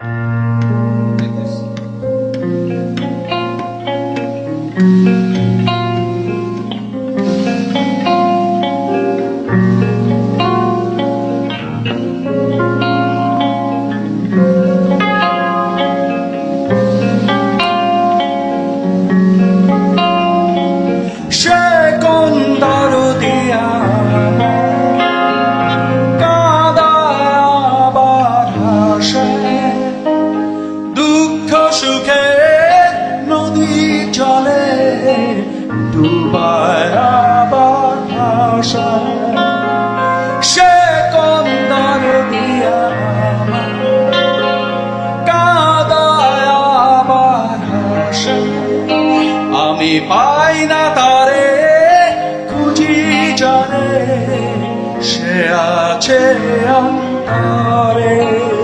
সে ডুবায় আবার ভাষা সে কোন দরদিয়া কাদায় আবার হাসে আমি পাই না তারে, খুঁজি জানে, সে আছে অন্তরে।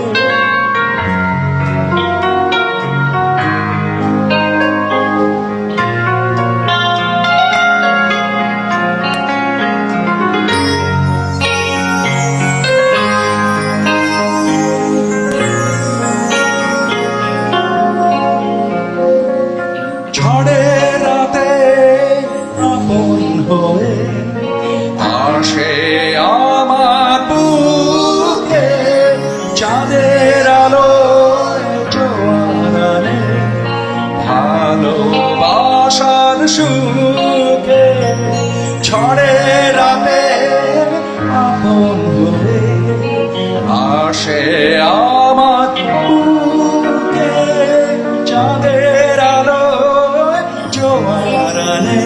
ভালোবাসার সুখে ঝড়ের রাতে আপন হয়ে আসে আমার বুকে চাঁদের আলো জোয়ারানে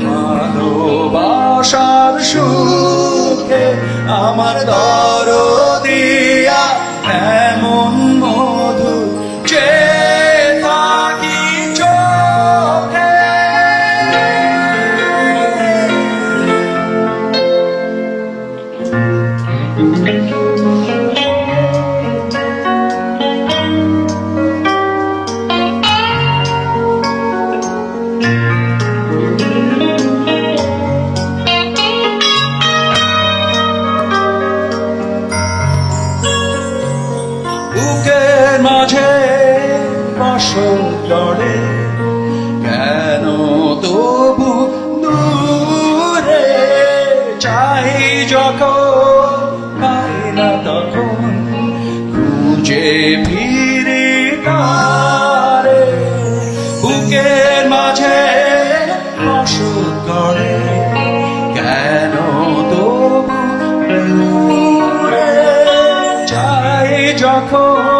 ভালোবাসার সুখে আমার দরদিয়া বসত লড়ে কেন তবু দূরে? চাই যখন তখন, খুঁজে ফিরে তারে বুকের মাঝে বসত করে, কেন তবু দূরে? চাই যখন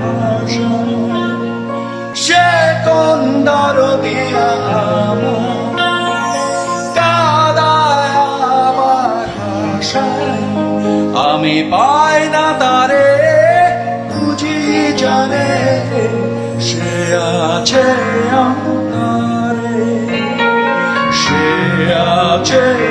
ভাষায় সে দিয়া কাদায় আবার হাসায় আমি পাই না তারে খুঁজি জানে সে আছে অন্তরে সে আছে